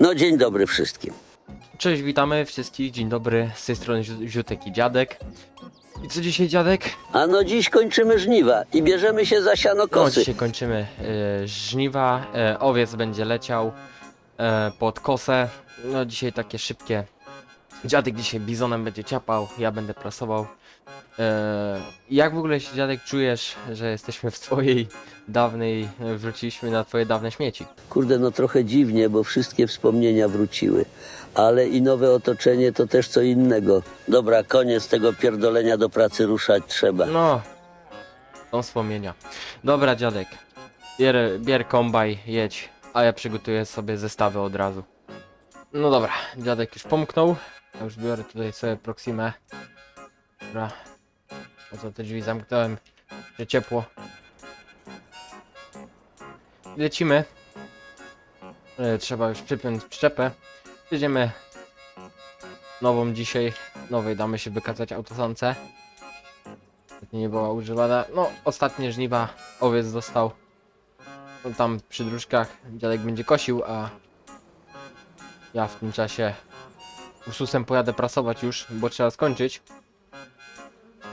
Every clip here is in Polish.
No dzień dobry wszystkim. Cześć, witamy wszystkich, dzień dobry, z tej strony Ziu- Ziutek i Dziadek. I co dzisiaj Dziadek? A no dziś kończymy żniwa i bierzemy się za No, sianokosy. dzisiaj kończymy e, żniwa, e, owiec będzie leciał e, pod kosę. No dzisiaj takie szybkie. Dziadek dzisiaj bizonem będzie ciapał, ja będę prasował. E, jak w ogóle się Dziadek czujesz, że jesteśmy w twojej dawnej, wróciliśmy na twoje dawne śmieci? Kurde, no trochę dziwnie, bo wszystkie wspomnienia wróciły. Ale i nowe otoczenie to też co innego. Dobra, koniec tego pierdolenia do pracy ruszać trzeba. No, są wspomnienia. Dobra, dziadek. Bier, bier kombaj, jedź, a ja przygotuję sobie zestawy od razu. No dobra, dziadek już pomknął. Ja już biorę tutaj sobie Proximę. Dobra. Po co te drzwi zamknąłem? Że ciepło. Lecimy. E, trzeba już przypiąć przyczepę. Jedziemy nową dzisiaj. Nowej damy się wykazać autosance. Nie była używana. No, ostatnie żniwa owiec dostał. No, tam przy dróżkach dziadek będzie kosił, a ja w tym czasie ususem pojadę prasować już, bo trzeba skończyć.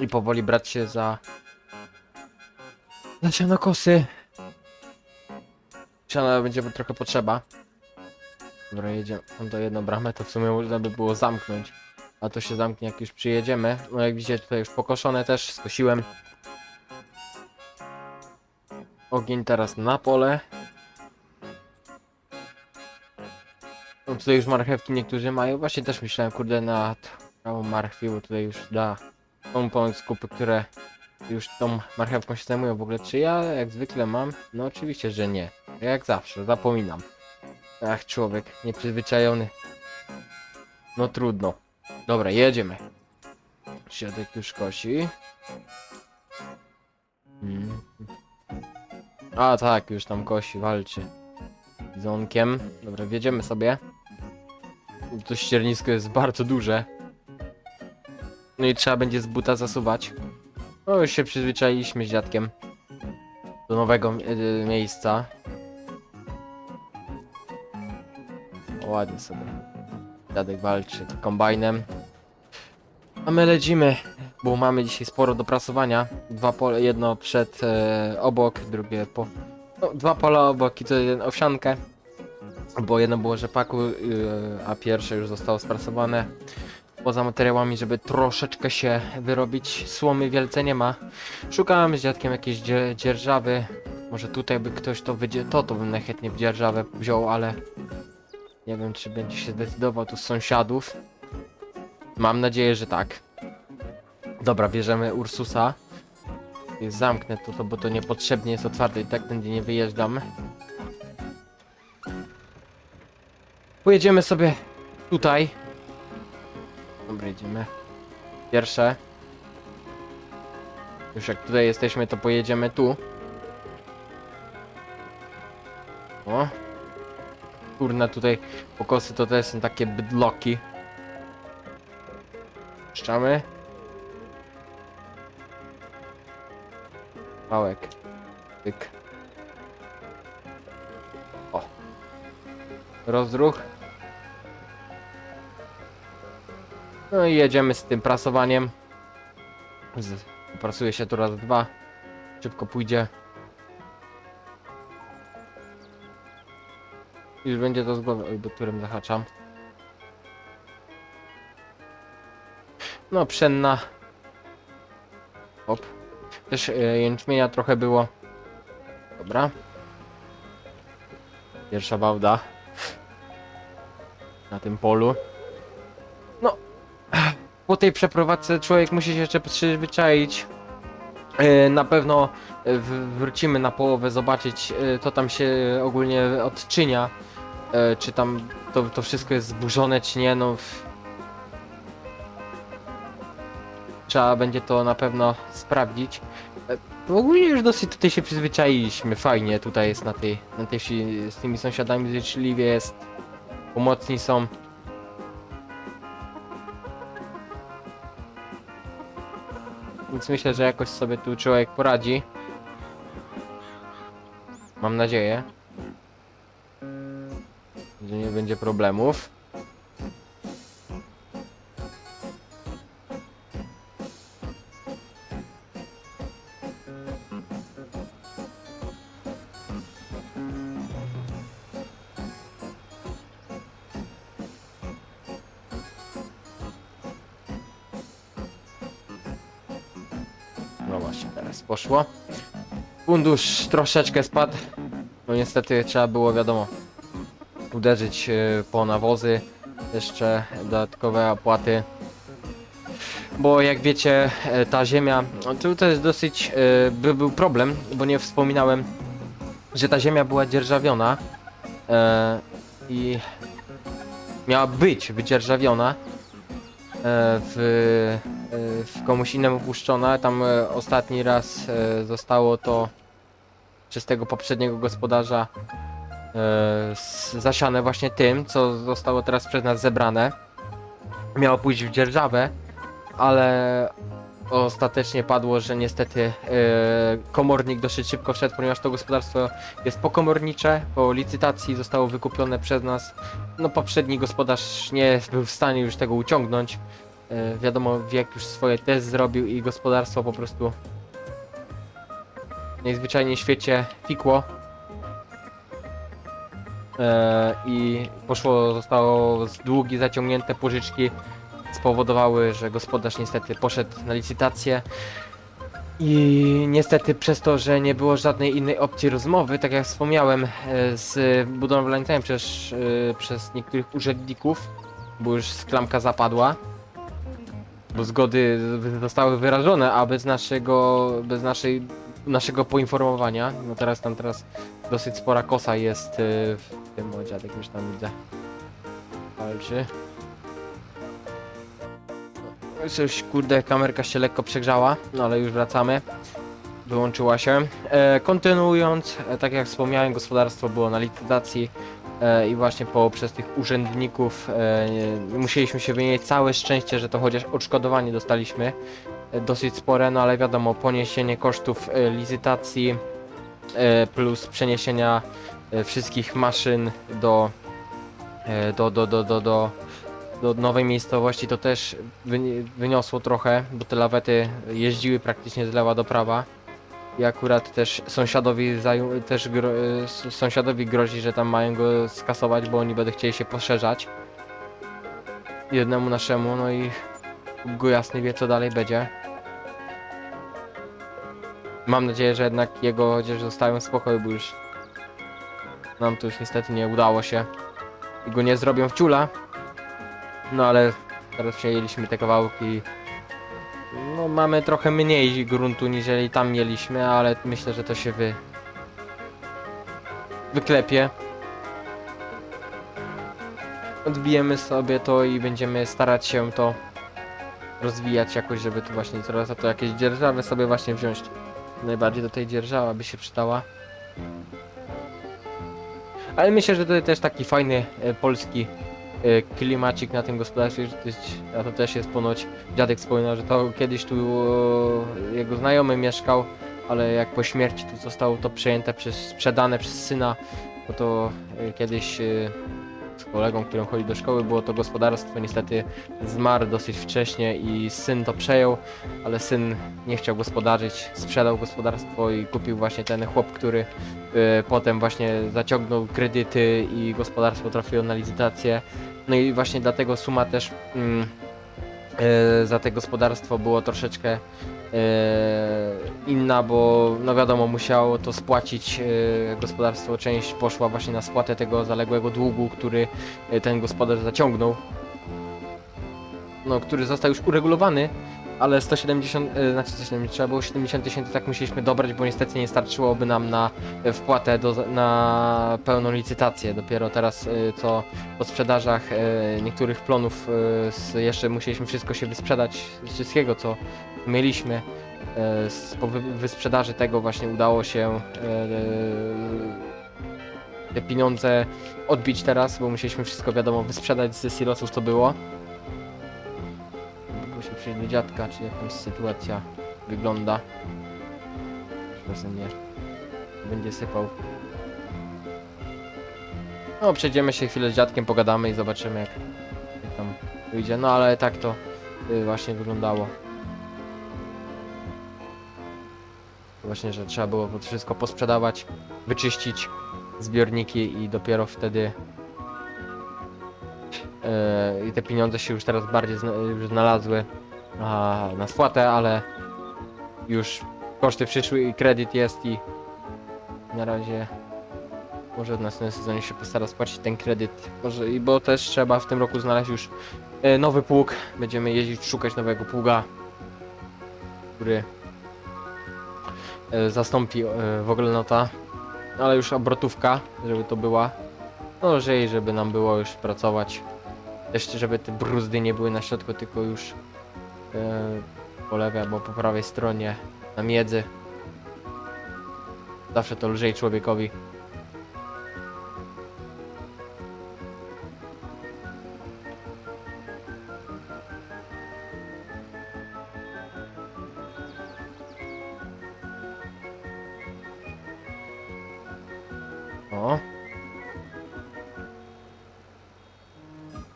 I powoli brać się za za sianokosy. Siana będzie trochę potrzeba. Dobra, jedziemy. Mam to jedną bramę, to w sumie można by było zamknąć. A to się zamknie jak już przyjedziemy. No jak widzicie tutaj już pokoszone też, skosiłem. Ogień teraz na pole. No tutaj już marchewki niektórzy mają. Właśnie też myślałem, kurde, nad prawą marchwi, bo tutaj już da ponad skupy, które już tą marchewką się zajmują w ogóle. Czy ja jak zwykle mam? No oczywiście, że nie. Jak zawsze, zapominam. Ach, człowiek nieprzyzwyczajony. No trudno. Dobra, jedziemy. Siadek już kosi. Mm. A tak, już tam kosi, walczy. Z onkiem. Dobra, wjedziemy sobie. To ściernisko jest bardzo duże. No i trzeba będzie z buta zasuwać. No już się przyzwyczailiśmy z dziadkiem. Do nowego e, miejsca. Ładnie sobie. Dziadek walczy kombajnem. A my lecimy, bo mamy dzisiaj sporo do prasowania. Dwa pole, jedno przed e, obok, drugie po. No, dwa pola obok i to jeden owsiankę. Bo jedno było rzepaku, y, a pierwsze już zostało sprasowane. Poza materiałami, żeby troszeczkę się wyrobić. Słomy wielce nie ma. Szukałem z dziadkiem jakiejś dzie- dzierżawy. Może tutaj by ktoś to wydzie... To to bym najchętniej w dzierżawę wziął, ale nie wiem, czy będzie się zdecydował tu z sąsiadów. Mam nadzieję, że tak. Dobra, bierzemy Ursusa. Zamknę to, to, bo to niepotrzebnie jest otwarte i tak tędy nie wyjeżdżam. Pojedziemy sobie tutaj. Dobra, jedziemy. Pierwsze. Już jak tutaj jesteśmy, to pojedziemy tu. O. Kurna, tutaj pokosy to też są takie bydloki. Puszczamy. Pałek. Tyk. O. Rozruch. No i jedziemy z tym prasowaniem. Z, prasuje się tu raz dwa. Szybko pójdzie. Już będzie to z głowy, do którym zahaczam. No, pszenna. Hop. Też e, jęczmienia trochę było. Dobra. Pierwsza bałda. Na tym polu. Po tej przeprowadzce człowiek musi się jeszcze przyzwyczaić. E, Na pewno e, wrócimy na połowę zobaczyć, e, co tam się ogólnie odczynia. Czy tam to, to wszystko jest zburzone, czy nie. No, trzeba będzie to na pewno sprawdzić. E, ogóle już dosyć tutaj się przyzwyczailiśmy, fajnie tutaj jest na tej, na tej wsi, z tymi sąsiadami życzliwie jest, pomocni są. Więc myślę, że jakoś sobie tu człowiek poradzi. Mam nadzieję. Że nie będzie problemów. No właśnie, teraz poszło. Fundusz troszeczkę spadł. No niestety trzeba było, wiadomo, uderzyć e, po nawozy. Jeszcze dodatkowe opłaty. Bo jak wiecie, e, ta ziemia, no tu jest dosyć, e, by był problem, bo nie wspominałem, że ta ziemia była dzierżawiona i miała być wydzierżawiona w, w komuś innemu puszczona. Tam e, ostatni raz e, zostało to przez tego poprzedniego gospodarza e, zasiane właśnie tym, co zostało teraz przez nas zebrane. Miało pójść w dzierżawę, ale ostatecznie padło, że niestety komornik dosyć szybko wszedł, ponieważ to gospodarstwo jest pokomornicze, po licytacji zostało wykupione przez nas. No poprzedni gospodarz nie był w stanie już tego uciągnąć. E, wiadomo, wiek już swoje też zrobił i gospodarstwo po prostu najzwyczajniej w świecie fikło. E, I poszło, zostało z długi zaciągnięte pożyczki spowodowały, że gospodarz niestety poszedł na licytację. I niestety przez to, że nie było żadnej innej opcji rozmowy, tak jak wspomniałem, e, z budowlańcami przez, przez niektórych urzędników, bo już klamka zapadła, bo zgody zostały wyrażone, a bez naszego, bez naszej, naszego poinformowania, no teraz tam teraz dosyć spora kosa jest e, w tym, o dziadek już tam widzę, walczy. No, Coś, kurde, kamerka się lekko przegrzała, no ale już wracamy. Wyłączyła się. E, kontynuując, e, tak jak wspomniałem, gospodarstwo było na licytacji e, i właśnie po, przez tych urzędników e, musieliśmy się wymienić. Całe szczęście, że to chociaż odszkodowanie dostaliśmy. E, dosyć spore, no ale wiadomo, poniesienie kosztów e, licytacji e, plus przeniesienia e, wszystkich maszyn do, e, do, do, do, do, do, do nowej miejscowości to też wyni- wyniosło trochę, bo te lawety jeździły praktycznie z lewa do prawa. I akurat też sąsiadowi zaju- też gro- y, sąsiadowi grozi, że tam mają go skasować, bo oni będą chcieli się poszerzać. Jednemu naszemu, no i go jasny wie co dalej będzie. Mam nadzieję, że jednak jego chociaż zostawią w spokoju, bo już nam to już niestety nie udało się. I go nie zrobią w ciula. No ale teraz przejęliśmy te kawałki. Mamy trochę mniej gruntu niżeli tam mieliśmy, ale myślę, że to się wy... wyklepie. Odbijemy sobie to i będziemy starać się to rozwijać jakoś, żeby tu właśnie teraz to jakieś dzierżawy sobie właśnie wziąć. Najbardziej do tej dzierżawa by się przydała. Ale myślę, że to też taki fajny e, polski klimacik na tym gospodarstwie, że to jest, a to też jest ponoć, dziadek wspominał, że to kiedyś tu e, jego znajomy mieszkał, ale jak po śmierci to zostało to przejęte przez, sprzedane przez syna, bo to e, kiedyś z kolegą, którym chodzi do szkoły, było to gospodarstwo, niestety zmarł dosyć wcześnie i syn to przejął, ale syn nie chciał gospodarzyć, sprzedał gospodarstwo i kupił właśnie ten chłop, który e, potem właśnie zaciągnął kredyty i gospodarstwo trafiło na licytację. No i właśnie dlatego suma też mm, e, za te gospodarstwo było troszeczkę inna, bo no wiadomo, musiało to spłacić e, gospodarstwo, część poszła właśnie na spłatę tego zaległego długu, który e, ten gospodarz zaciągnął. No, który został już uregulowany, ale 170, e, znaczy 170, trzeba było 70 tysięcy tak musieliśmy dobrać, bo niestety nie starczyłoby nam na e, wpłatę do, na pełną licytację. Dopiero teraz, e, co po sprzedażach niektórych plonów, jeszcze musieliśmy wszystko się wysprzedać, wszystkiego co mieliśmy. Po wy, wysprzedaży tego właśnie udało się te pieniądze odbić teraz, bo musieliśmy wszystko wiadomo wysprzedać ze silosów co było. Przyjść do dziadka, czy jakaś sytuacja wygląda. Czasem nie będzie sypał. No, przejdziemy się chwilę z dziadkiem, pogadamy i zobaczymy jak, jak tam wyjdzie. No, ale tak to y, właśnie wyglądało. Właśnie, że trzeba było wszystko posprzedawać, wyczyścić zbiorniki i dopiero wtedy e, i te pieniądze się już teraz bardziej znalazły na, na spłatę, ale już koszty przyszły i kredyt jest i na razie może w następnym sezonie się postara spłacić ten kredyt. Może bo też trzeba w tym roku znaleźć już e, nowy pług. Będziemy jeździć szukać nowego pługa, który e, zastąpi e, w ogóle nota, ale już obrotówka, żeby to była. No lżej, żeby nam było już pracować. Też żeby te bruzdy nie były na środku, tylko już po lewej albo po prawej stronie na miedzy. Zawsze to lżej człowiekowi. O.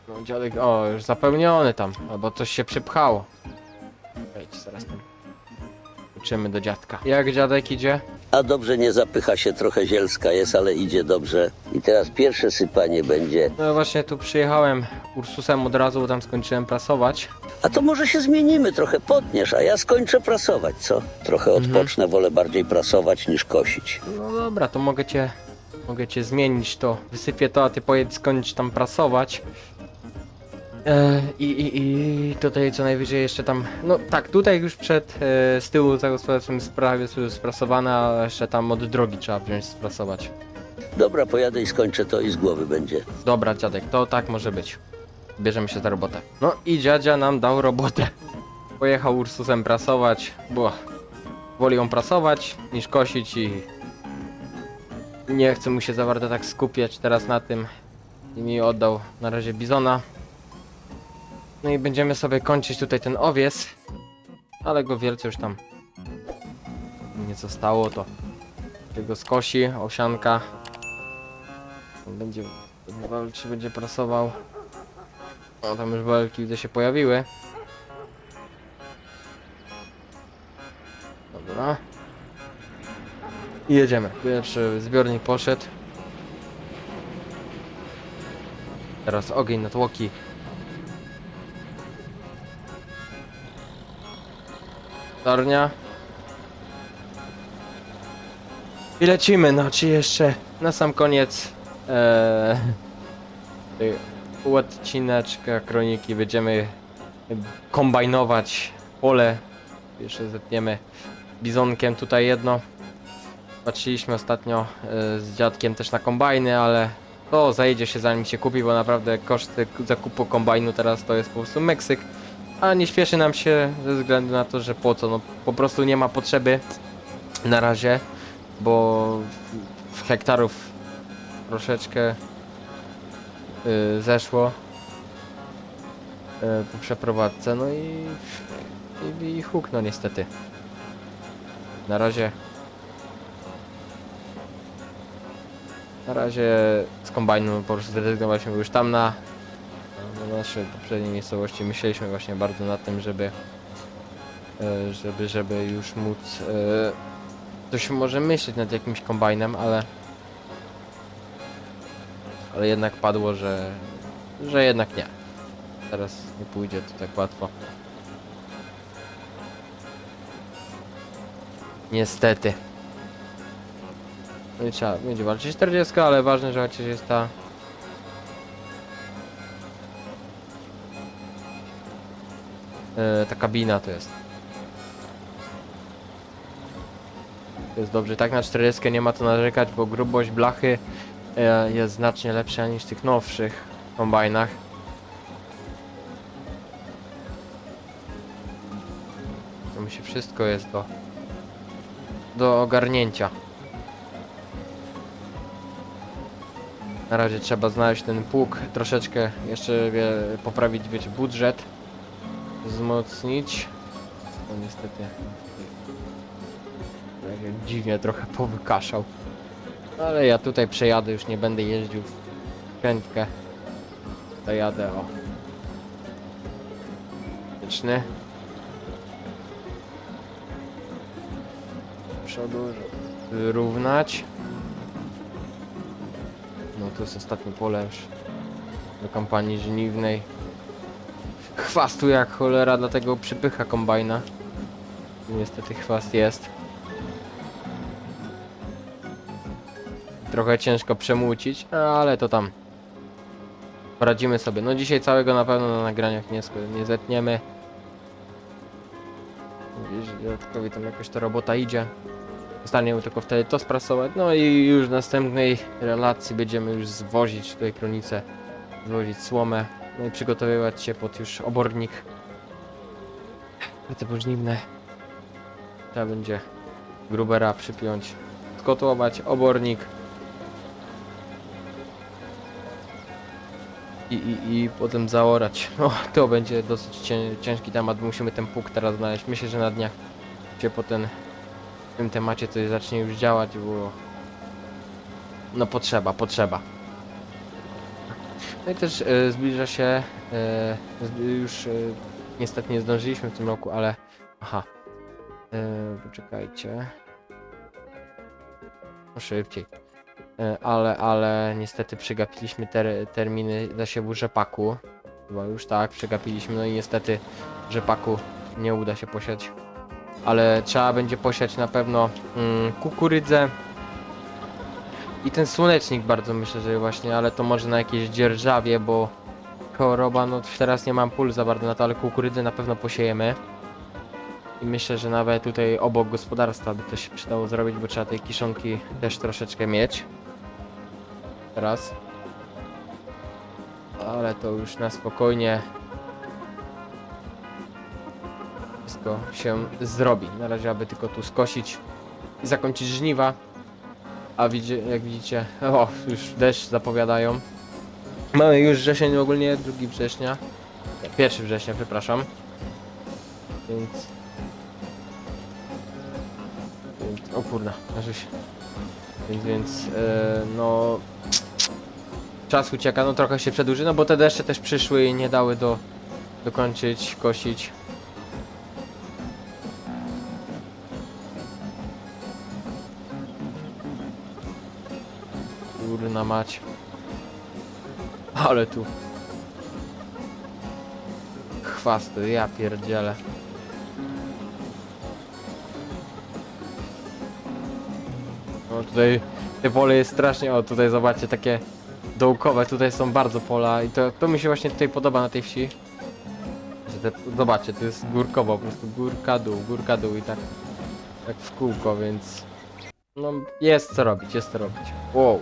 No dziadek, o już zapełniony tam, albo coś się przypchało. Wejdź, zaraz tam. Uczymy do dziadka. Jak dziadek idzie? A dobrze nie zapycha się, trochę zielska jest, ale idzie dobrze. I teraz pierwsze sypanie będzie. No właśnie tu przyjechałem Ursusem od razu, bo tam skończyłem prasować. A to może się zmienimy, trochę potniesz, a ja skończę prasować, co? Trochę odpocznę, wolę bardziej prasować niż kosić. No dobra, to mogę cię, mogę cię zmienić to. Wysypię to, a ty pojedź skończ tam prasować. E, i, i, I tutaj co najwyżej jeszcze tam, no tak, tutaj już przed, e, z tyłu za gospodarstwem sprawie sprasowane, a jeszcze tam od drogi trzeba wziąć sprasować. Dobra, pojadę i skończę to i z głowy będzie. Dobra dziadek, to tak może być. Bierzemy się za robotę. No i dziadzia nam dał robotę. Pojechał Ursusem prasować, bo woli ją prasować niż kosić i nie chce mu się za bardzo tak skupiać teraz na tym i mi oddał na razie bizona. No i będziemy sobie kończyć tutaj ten owies, ale go wielce już tam nie zostało, to tego skosi, owsianka. On będzie walczy, będzie prasował. O, tam już walki widzę się pojawiły. Dobra. I jedziemy. Pierwszy zbiornik poszedł. Teraz ogień na tłoki. Tornia. I lecimy, no czy jeszcze na sam koniec tej odcineczka kroniki będziemy kombajnować pole. Jeszcze zetniemy bizonkiem tutaj jedno. Patrzyliśmy ostatnio e, z dziadkiem też na kombajny, ale to zajdzie się zanim się kupi, bo naprawdę koszty zakupu kombajnu teraz to jest po prostu Meksyk. A nie śpieszy nam się ze względu na to, że po co, no po prostu nie ma potrzeby na razie, bo hektarów troszeczkę y, zeszło y, po przeprowadzce, no i, i, i huk, no niestety. Na razie na razie z kombajnu po prostu zrezygnowaliśmy, już tam na, na naszej poprzedniej miejscowości myśleliśmy właśnie bardzo nad tym, żeby y, żeby, żeby już móc y, coś może myśleć nad jakimś kombajnem, ale ale jednak padło, że, że jednak nie. Teraz nie pójdzie to tak łatwo. Niestety. No i trzeba będzie walczyć 40, ale ważne, że chociaż jest ta e, ta kabina to jest. To jest dobrze. Tak na 40 nie ma co narzekać, bo grubość blachy e, jest znacznie lepsza niż w tych nowszych kombajnach. To mi się wszystko jest do do ogarnięcia. Na razie trzeba znaleźć ten pług, troszeczkę jeszcze poprawić wiecie, budżet, wzmocnić. No niestety tak dziwnie trochę powykaszał. Ale ja tutaj przejadę, już nie będę jeździł krętkę. Dojadę o. Wieczny. Przodu, wyrównać. No to jest ostatnie pole już do kampanii żniwnej. Chwastu jak cholera, dlatego przypycha kombajna. Niestety chwast jest. Trochę ciężko przemłócić, ale to tam. Poradzimy sobie. No dzisiaj całego na pewno na nagraniach nie, nie zetniemy. Dodatkowi tam jakoś ta robota idzie. Zostanie tylko wtedy to sprasować. No i już w następnej relacji będziemy już zwozić tutaj kronicę, zwozić słomę, no i przygotowywać się pod już obornik. Te pożniwne. Trzeba będzie grubera przypiąć, skotłować obornik. I, i, I potem zaorać. No, to będzie dosyć cię, ciężki temat. Musimy ten pług teraz znaleźć. Myślę, że na dniach się po ten, tym temacie coś zacznie już działać, bo no potrzeba, potrzeba. No i też e, zbliża się, e, już e, niestety nie zdążyliśmy w tym roku, ale aha, e, poczekajcie. No szybciej. E, ale, ale niestety przegapiliśmy ter, terminy zasiewu rzepaku. Chyba już tak, przegapiliśmy, no i niestety rzepaku nie uda się posiać. Ale trzeba będzie posiać na pewno mm, kukurydzę. I ten słonecznik bardzo myślę, że właśnie, ale to może na jakiejś dzierżawie, bo choroba, no teraz nie mam pól za bardzo na to, ale kukurydzę na pewno posiejemy. I myślę, że nawet tutaj obok gospodarstwa by to się przydało zrobić, bo trzeba tej kiszonki też troszeczkę mieć. Teraz. Ale to już na spokojnie wszystko się zrobi. Na razie, aby tylko tu skosić i zakończyć żniwa. A widzi, jak widzicie, o, już deszcz zapowiadają. Mamy już wrzesień ogólnie, 2 września. 1 września, przepraszam. Więc... więc o kurna, aż się. Więc, więc, e, no... Czas ucieka, no trochę się przedłuży, no bo te deszcze też przyszły i nie dały do dokończyć, kosić. Mać. Ale tu. Chwasty, ja pierdzielę. No tutaj te pole jest strasznie, o tutaj zobaczcie takie dołkowe, tutaj są bardzo pola i to, to mi się właśnie tutaj podoba na tej wsi. Że te, zobaczcie, to jest górkowo, po prostu górka dół, górka dół i tak, tak w kółko, więc no jest co robić, jest co robić. Wow.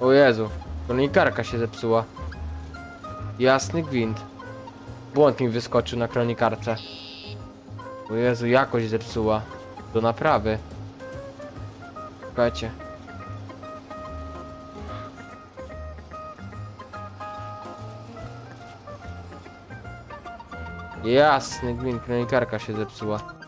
O Jezu, kronikarka się zepsuła. Jasny gwint. Błąd mi wyskoczył na kronikarce. O Jezu, jakość zepsuła. Do naprawy. Czekajcie. Jasny gwint, kronikarka się zepsuła.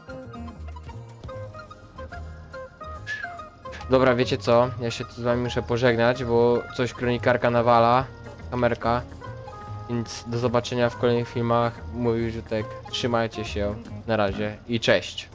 Dobra, wiecie co? Ja się tu z wami muszę pożegnać, bo coś kronikarka nawala. Kamerka. Więc do zobaczenia w kolejnych filmach. Mój Jutek. Trzymajcie się. Na razie i cześć.